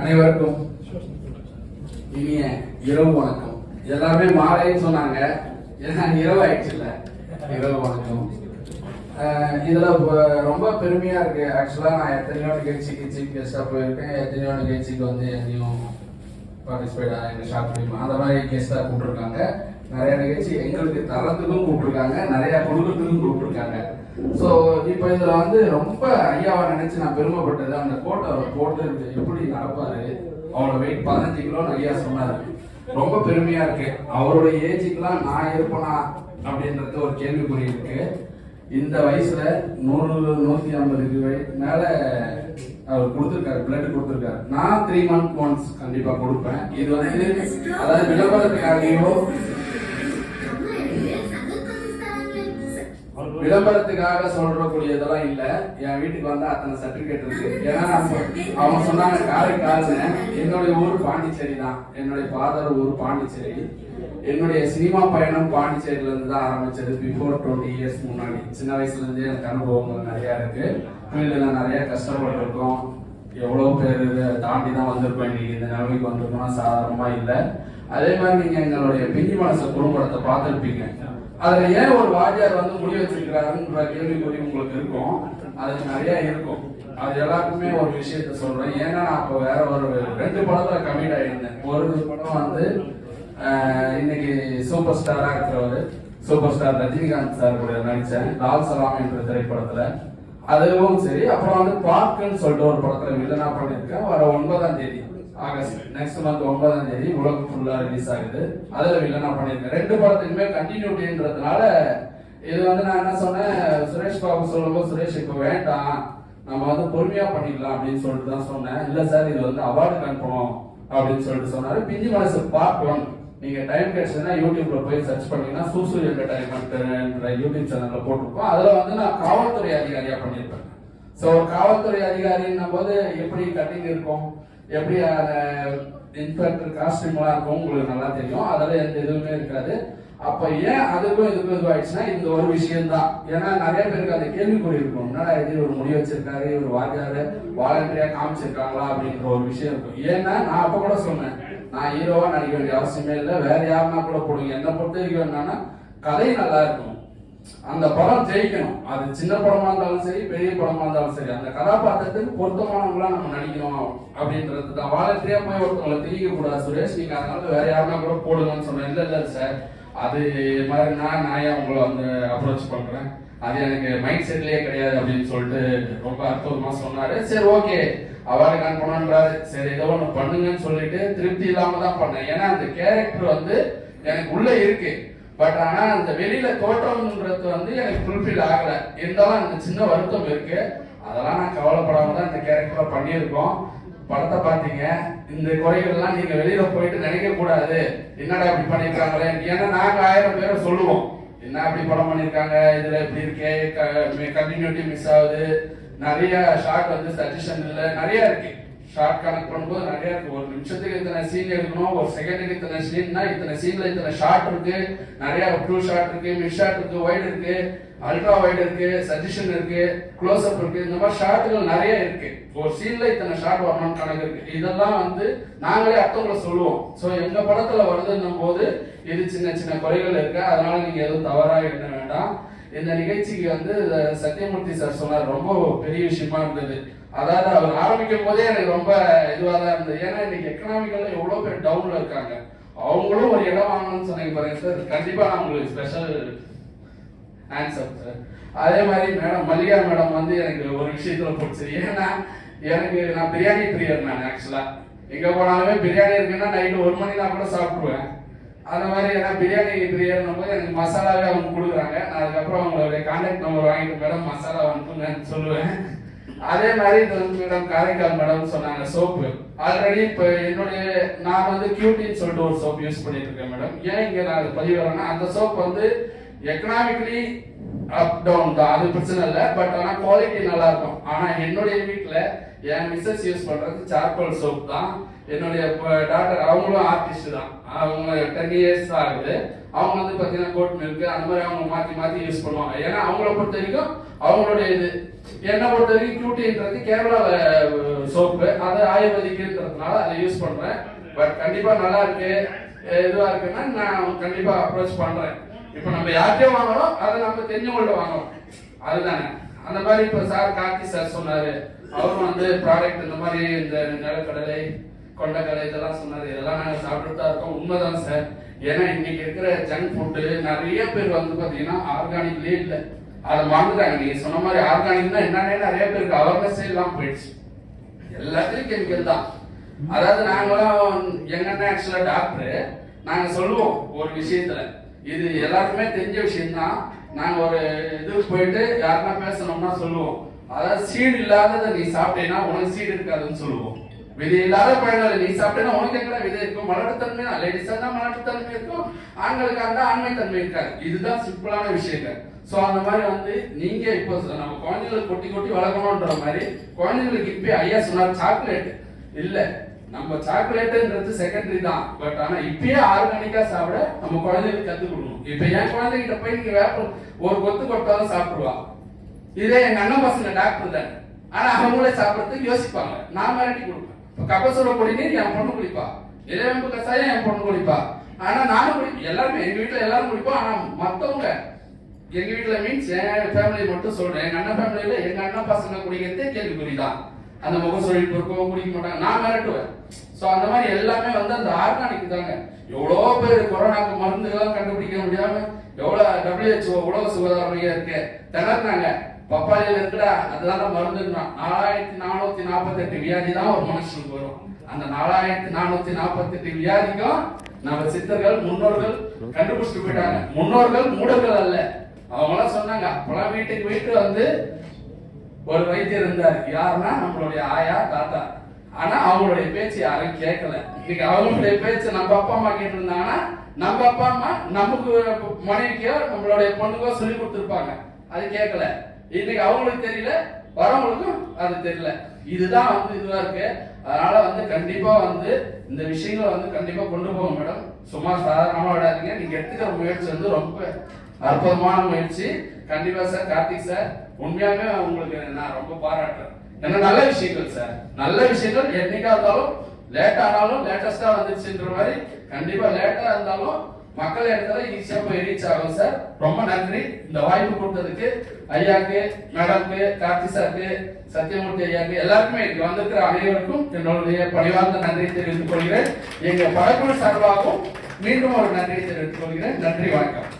அனைவருக்கும் இனிய இரவு வணக்கம். எல்லாமே மாலைன்னு சொன்னாங்க. ஏன்னா இரவு ஆயிடுச்சு இல்ல இரவு வணக்கம். இதுல ரொம்ப பெருமையா இருக்கு. ஆக்சுவலா நான் எத்தனையோ நிகழ்ச்சிக்கு சீஃப் கெஸ்டா போயிருக்கேன். எத்தனையோ நிகழ்ச்சிக்கு வந்து எதையும் பார்ட்டிசிபேட் எங்க ஷாப் ஃபிலிம் அந்த மாதிரி கெஸ்டா கூப்பிட்டுருக்காங்க. நிறைய நிகழ்ச்சி எங்களுக்கு தரத்துக்கும் கூப்பிட்டுருக்காங்க நிறைய குடும்பத்துக்கும் கூப்பிட்டுருக்காங்க. ஸோ இப்போ இதுல வந்து ரொம்ப ஐயாவை நினைச்சு நான் பெருமைப்பட்டது அந்த கோட்டை அவர் போட்டு எப்படி நடப்பாரு அவரோட வெயிட் பதினஞ்சு கிலோன்னு ஐயா சொன்னாரு. ரொம்ப பெருமையா இருக்கு. அவருடைய ஏஜுக்கெல்லாம் நான் இருப்பேனா அப்படின்றது ஒரு கேள்விக்குறி இருக்கு. இந்த வயசுல நூறு நூத்தி ஐம்பதுக்கு மேல அவர் கொடுத்துருக்காரு பிளட் கொடுத்துருக்காரு. நான் த்ரீ மந்த் ஒன்ஸ் கண்டிப்பா கொடுப்பேன். இது வந்து அதாவது விளம்பரத்துக்காகவோ விளம்பரத்துக்காக சொல்றக்கூடியதெல்லாம் இல்ல. என் வீட்டுக்கு வந்தா அத்தனை சர்டிபிகேட் இருக்கு. ஏன்னா அவங்க சொன்னாங்க காரைக்கால்னு என்னுடைய ஊர் பாண்டிச்சேரி தான். என்னுடைய ஃபாதர் ஊர் பாண்டிச்சேரி. என்னுடைய சினிமா பயணம் பாண்டிச்சேரியில இருந்து தான் ஆரம்பிச்சது. பிஃபோர் டுவெண்ட்டி இயர்ஸ் முன்னாடி. சின்ன வயசுல இருந்தே எனக்கு அனுபவங்கள் நிறைய இருக்கு. ஃபீல்டுல நிறைய கஷ்டப்பட்டிருக்கோம் எவ்வளவு பேர் இதை தாண்டி தான் வந்திருக்கோம் இன்னைக்கு இந்த நிலைமைக்கு வந்திருக்கோம்னா சாதாரணமா இல்லை. அதே மாதிரி நீங்க எங்களுடைய பிஞ்சி மனசு குறும்படத்தை பார்த்துருப்பீங்க. அதுல ஏன் ஒரு வாத்தியார் வந்து முடி வச்சிருக்கிறாருன்ற கேள்விக்குறி உங்களுக்கு இருக்கும். அது நிறைய இருக்கும். அது எல்லாருக்குமே ஒரு விஷயத்த சொல்றேன். ஏன்னா நான் அப்போ வேற ஒரு ரெண்டு படத்துல கமிட் ஆயிருந்தேன். ஒரு படம் வந்து இன்னைக்கு சூப்பர் ஸ்டாரா இருக்கிறவரு சூப்பர் ஸ்டார் ரஜினிகாந்த் சார் கூட நடிச்சேன். லால் சலாம் என்ற திரைப்படத்துல. அதுவும் சரி. அப்புறம் வந்து பார்க்குன்னு சொல்லிட்டு ஒரு படத்துல வில்லனா பண்ணியிருக்கேன். வர ஒன்பதாம் தேதி. ஆகஸ்ட். நெக்ஸ்ட் மந்த் ஒன்பதாம் தேதி உலகம் ஃபுல்லா ரிலீஸ் ஆகுது. அதுல வில்லனா பண்ணியிருக்கேன். ரெண்டு படத்துக்குமே கண்டினியூட்டின்றதுனால இது வந்து நான் என்ன சொன்னேன்? சுரேஷ் பாபு சொல்லும்போது சுரேஷ் இப்போ வேண்டாம். நம்ம வந்து பொறுமையா பண்ணிக்கலாம் அப்படின்னு சொல்லிட்டு தான் சொன்னேன். இல்ல சார் இது வந்து அவார்டு அனுப்பணும் அப்படின்னு சொல்லிட்டு சொன்னாரு. பிஞ்சி மனசு பார்ட் ஒன் நீங்க டைம் கிடைச்சதுன்னா யூடியூப்ல போய் சர்ச் பண்ணீங்கன்னா சூசு என்டர்டைன்மெண்ட்ன்ற யூடியூப் சேனல்ல போட்டிருக்கோம். அதுல வந்து நான் காவல்துறை அதிகாரியா பண்ணியிருப்பேன். ஸோ ஒரு காவல்துறை அதிகாரின்னும் போது எப்படி கட்டிங் இருக்கும்? எப்படி இன்ஸ்பெக்டர் காஸ்டியூம்லாம் இருக்கும் உங்களுக்கு நல்லா தெரியும். அதெல்லாம் எந்த இதுவுமே இருக்காது. அப்போ ஏன் அதுக்கும் இதுக்கும் இதுவாயிடுச்சுன்னா இந்த ஒரு விஷயம் தான் ஏன்னா நிறைய பேருக்கு அந்த கேள்விக்குறி இருக்கும். என்னடா இது ஒரு முடி வச்சிருக்காரு இவர் வாத்தியாரு வாலண்டரியா காமிச்சிருக்காங்களா அப்படின்ற ஒரு விஷயம் இருக்கும். ஏன்னா நான் அப்போ கூட சொன்னேன் நான் ஹீரோவா நடிக்க வேண்டிய அவசியமே இல்லை. வேற யாருன்னா கூட போடுங்க. என்ன பொறுத்த வரைக்கும் என்னன்னா கதை நல்லா இருக்கும். அந்த படம் ஜெயிக்கணும். அது சின்ன படமா இருந்தாலும் சரி பெரிய படமா இருந்தாலும் சரி அந்த கதாபாத்திரத்துக்கு பொருத்தமானவங்களா நம்ம நடிக்கணும் அப்படின்றது தான். வாலண்டியா போய் ஒருத்தவங்களை திரிக்க கூடாது சுரேஷ். நீங்க அதனால வேற யாருன்னா கூட போடுங்கன்னு சொன்னேன். இல்ல இல்ல சார் அது மாதிரி நான் நான் ஏன் உங்களை வந்து அப்ரோச் பண்றேன்? அது எனக்கு மைண்ட் செட்லயே கிடையாது அப்படின்னு சொல்லிட்டு ரொம்ப அற்புதமா சொன்னாரு. சரி ஓகே அவார்டு கண் பண்ணுறாரு சரி ஏதோ ஒன்று பண்ணுங்கன்னு சொல்லிட்டு திருப்தி இல்லாம தான் பண்ணேன். ஏன்னா அந்த கேரக்டர் வந்து எனக்கு உள்ள இருக்கு. பட் ஆனா அந்த வெளியில தோற்றம்ன்றது வந்து எனக்கு ஃபுல்ஃபில் ஆகல. இருந்தாலும் அந்த சின்ன வருத்தம் இருக்கு. அதெல்லாம் நான் கவலைப்படாம தான் இந்த கேரக்டரை பண்ணியிருக்கோம். படத்தை பார்த்தீங்க. இந்த குறைகள்லாம் நீங்க வெளியில போயிட்டு நினைக்க கூடாது என்னடா இப்படி பண்ணிருக்காங்களே ஏன்னா நாங்க ஆயிரம் பேரை சொல்லுவோம். என்ன இப்படி படம் பண்ணிருக்காங்க இதுல இப்படி இருக்கே. கண்டினியூட்டி மிஸ் ஆகுது. நிறைய ஷார்ட் வந்து சஜஷன் இல்லை. நிறைய இருக்கு. ஷார்ட் கனெக்ட் பண்ணும்போது நிறைய இருக்கு. ஒரு நிமிஷத்துக்கு இத்தனை சீன் எடுக்கணும் ஒரு செகண்டுக்கு இத்தனை சீன்னா இத்தனை சீன்ல இத்தனை ஷார்ட் இருக்கு. நிறைய ட்ரூ ஷார்ட் இருக்கு மிஸ் ஷார்ட் இருக்கு ஒயிட் இருக்கு அல்ட்ரா ஒயிட் இருக்கு சஜஷன் இருக்கு க்ளோஸ் அப் இருக்கு. இந்த மாதிரி ஷார்ட்டுகள் நிறைய இருக்கு. ஒரு சீன்ல இத்தனை ஷார்ட் வரணும்னு கணக்கு இருக்கு. இதெல்லாம் வந்து நாங்களே அர்த்தங்களை சொல்லுவோம். ஸோ எங்க படத்துல வருதுன்னும் போது இது சின்ன சின்ன குறைகள் இருக்கு. அதனால நீங்க எதுவும் தவறா எண்ண வேண்டாம். இந்த நிகழ்ச்சிக்கு வந்து சத்யமூர்த்தி சார் சொன்னார். ரொம்ப பெரிய விஷயமா இருந்தது. அதாவது அவர் ஆரம்பிக்கும் போதே எனக்கு ரொம்ப இதுவாக தான் இருந்தது. ஏன்னா இன்னைக்கு எக்கனாமிக்கல்ல எவ்வளோ பேர் டவுன்ல இருக்காங்க. அவங்களும் ஒரு இடம் வாங்கணும்னு சொன்னீங்க பாருங்க சார் கண்டிப்பா நான் உங்களுக்கு ஸ்பெஷல் ஆன்சர் சார் அதே மாதிரி மேடம் மல்லிகா மேடம் வந்து எனக்கு ஒரு விஷயத்துல பிடிச்சது. ஏன்னா எனக்கு நான் பிரியாணி பிரியர் நான் ஆக்சுவலா எங்க போனாலுமே பிரியாணி இருக்குன்னா நைட்டு ஒரு மணினா கூட சாப்பிடுவேன் அந்த மாதிரி ஏன்னா பிரியாணி பிரியாணும் போது எனக்கு மசாலாவே அவங்க கொடுக்குறாங்க. நான் அதுக்கப்புறம் அவங்களுடைய கான்டாக்ட் நம்பர் வாங்கிட்டு மேடம் மசாலா அனுப்புங்கன்னு சொல்லுவேன். அதே மாதிரி இது வந்து மேடம் காரைக்கால் மேடம் சொன்னாங்க சோப்பு. ஆல்ரெடி இப்போ என்னுடைய நான் வந்து கியூட்டின்னு சொல்லிட்டு ஒரு சோப் யூஸ் பண்ணிட்டு இருக்கேன் மேடம். ஏன் இங்கே நான் அது பதிவு வரேன்னா அந்த சோப் வந்து எக்கனாமிக்கலி அப் டவுன் தான். அது பிரச்சனை இல்லை பட் ஆனால் குவாலிட்டி நல்லா இருக்கும் ஆனால் என்னுடைய வீட்டில் என் மிஸ்ஸஸ் யூஸ் பண்ணுறது சார்கோல் சோப் தான். என்னுடைய டாக்டர் அவங்களும் ஆர்டிஸ்ட் தான். அவங்க டென் இயர்ஸ் ஆகுது. அவங்க வந்து பார்த்தீங்கன்னா கோட் மில்க் அந்த மாதிரி அவங்க மாற்றி மாற்றி யூஸ் பண்ணுவாங்க. ஏன்னா அவங்கள பொறுத்த வரைக்கும் அவங்களுடைய இது. என்னை பொறுத்த வரைக்கும் கியூட்டின்றது கேரளா சோப்பு அது ஆயுர்வேதிக்குன்றதுனால அதை யூஸ் பண்ணுறேன் பட் கண்டிப்பாக நல்லா இருக்கு. அஹ் இருக்குன்னா நான் கண்டிப்பாக அப்ரோச் பண்ணுறேன் இப்போ நம்ம யார்கிட்டயோ வாங்குறோம் அதை நம்ம தெரிஞ்சவங்கள்ட்ட வாங்குறோம் அதுதானே. அந்த மாதிரி இப்போ சார் கார்த்தி சார் சொன்னாரு. அவரும் வந்து ப்ராடக்ட் இந்த மாதிரி இந்த நிலக்கடலை கொண்டக்கடலை இதெல்லாம் சொன்னாரு. இதெல்லாம் நாங்க சாப்பிட்டு தான் இருக்கோம். உண்மைதான் சார். ஏன்னா இன்னைக்கு இருக்கிற ஜங்க் ஃபுட்டு நிறைய பேர் வந்து பாத்தீங்கன்னா ஆர்கானிக்லயே இல்லை. அதை வாங்குறாங்க நீங்க சொன்ன மாதிரி ஆர்கானிக்னா என்னன்னே நிறைய பேருக்கு அவேர்னஸே எல்லாம் போயிடுச்சு. எல்லாத்துலயும் கெமிக்கல் தான். அதாவது நாங்களாம் எங்கன்னா ஆக்சுவலா டாக்டர் நாங்க சொல்லுவோம் ஒரு விஷயத்துல. இது எல்லாருக்குமே தெரிஞ்ச விஷயம்தான். நாங்கள் நாங்க ஒரு இதுக்கு போயிட்டு யாருன்னா பேசணும்னா சொல்லுவோம். அதாவது சீடு இல்லாததை நீ சாப்பிட்டேன்னா உனக்கு சீடு இருக்காதுன்னு சொல்லுவோம். விதை இல்லாத பழங்களை நீ சாப்பிட்டேன்னா உனக்கு எங்கடா விதை இருக்கும்? மலட்டுத்தன்மை தான் லேடிஸா தான் மலட்டுத்தன்மை இருக்கும். ஆண்களுக்கு அந்த ஆண்மைத்தன்மை இருக்காது. இதுதான் சிம்பிளான விஷயங்கள். சோ அந்த மாதிரி வந்து நீங்க இப்போ நம்ம குழந்தைங்களுக்கு கொட்டி கொட்டி வளர்க்கணும்ன்ற மாதிரி குழந்தைங்களுக்கு இப்போ ஐயா சொன்னார் சாக்லேட் இல்ல. நம்ம சாக்லேட்ன்றது செகண்டரி தான். பட் ஆனா இப்பயே ஆர்கானிக்கா சாப்பிட நம்ம குழந்தைகளுக்கு கத்து கொடுக்கணும். இப்ப என் குழந்தைகிட்ட போய் நீங்க வேப்ப ஒரு கொத்து கொட்டாலும் சாப்பிடுவா. இதே எங்க அண்ணன் பசங்க டாக்டர் தான். ஆனா அவங்களே சாப்பிடறதுக்கு யோசிப்பாங்க. நான் மிரட்டி கொடுப்பேன். இப்ப கபசுர குடிநீர் என் பொண்ணு குடிப்பா. இளவேம்பு கசாயம் என் பொண்ணு குடிப்பா. ஆனா நானும் குடிப்பேன் எல்லாருமே எங்க வீட்டுல எல்லாரும் குடிப்போம். ஆனா மத்தவங்க எங்க வீட்டுல மீன்ஸ் என் ஃபேமிலி மட்டும் சொல்றேன். எங்க அண்ணன் ஃபேமிலியில எங்க அண்ணன் பசங்க குடிக்கிறதே கேள்விக்குறிதான். அந்த முகசொலிப்பு இருக்கவும் குடிக்க மாட்டாங்க. நான் மிரட்டுவேன். சோ அந்த மாதிரி எல்லாமே வந்து அந்த ஆர்கானிக் தாங்க. எவ்வளோ பேர் கொரோனாக்கு மருந்துகள்லாம் கண்டுபிடிக்க முடியாம எவ்வளவு டபிள்யூஹெச்ஓ உலக சுகாதார மையம் இருக்கு திணறாங்க பப்பாளியில இருக்கிற அதுதான் மருந்துன்னா நாலாயிரத்தி நானூத்தி நாற்பத்தி எட்டு வியாதி தான் ஒரு மனுஷனுக்கு வரும். அந்த நாலாயிரத்தி நானூத்தி நாற்பத்தி எட்டு வியாதிக்கும் நம்ம சித்தர்கள் முன்னோர்கள் கண்டுபிடிச்சிட்டு போயிட்டாங்க. முன்னோர்கள் மூடர்கள் அல்ல. அவங்களாம் சொன்னாங்க அப்பெல்லாம் வீட்டுக்கு வீட்டு வந்து ஒரு வைத்தியர் இருந்தார். யாருன்னா நம்மளுடைய ஆயா தாத்தா. ஆனா அவங்களுடைய பேச்சு யாரும் கேட்கல. இன்னைக்கு அவங்களுடைய பேச்சு நம்ம அப்பா அம்மா கேட்டு இருந்தாங்கன்னா நம்ம அப்பா அம்மா நமக்கு மனைவிக்கோ நம்மளுடைய பொண்ணுக்கோ சொல்லி கொடுத்துருப்பாங்க. அது கேட்கல. இன்னைக்கு அவங்களுக்கு தெரியல வரவங்களுக்கும் அது தெரியல. இதுதான் வந்து இதுவா இருக்கு. அதனால வந்து கண்டிப்பா வந்து இந்த விஷயங்களை வந்து கண்டிப்பா கொண்டு போங்க மேடம். சும்மா சாதாரணமா விடாதீங்க. நீங்க எடுத்துக்கிற முயற்சி வந்து ரொம்ப அற்புதமான முயற்சி. கண்டிப்பா சார் கார்த்திக் சார் உண்மையாவே உங்களுக்கு நான் ரொம்ப பாராட்டுறேன். ஏன்னா நல்ல விஷயங்கள் சார் நல்ல விஷயங்கள். என்னைக்கா இருந்தாலும் லேட் ஆனாலும் லேட்டஸ்டா வந்துச்சுன்ற மாதிரி கண்டிப்பா லேட்டா இருந்தாலும் மக்கள் இடத்துல ஈஸியா போய் ரீச் ஆகும் சார் ரொம்ப நன்றி. இந்த வாய்ப்பு கொடுத்ததுக்கு ஐயாக்கு மேடம்க்கு கார்த்தி சாருக்கு சத்யமூர்த்தி ஐயாக்கு எல்லாருக்குமே இங்க வந்திருக்கிற அனைவருக்கும் என்னுடைய பணிவார்ந்த நன்றி தெரிவித்துக் கொள்கிறேன். எங்க பழக்குழு சார்பாகவும் மீண்டும் ஒரு நன்றி தெரிவித்துக் கொள்கிறேன். நன்றி வணக்கம்.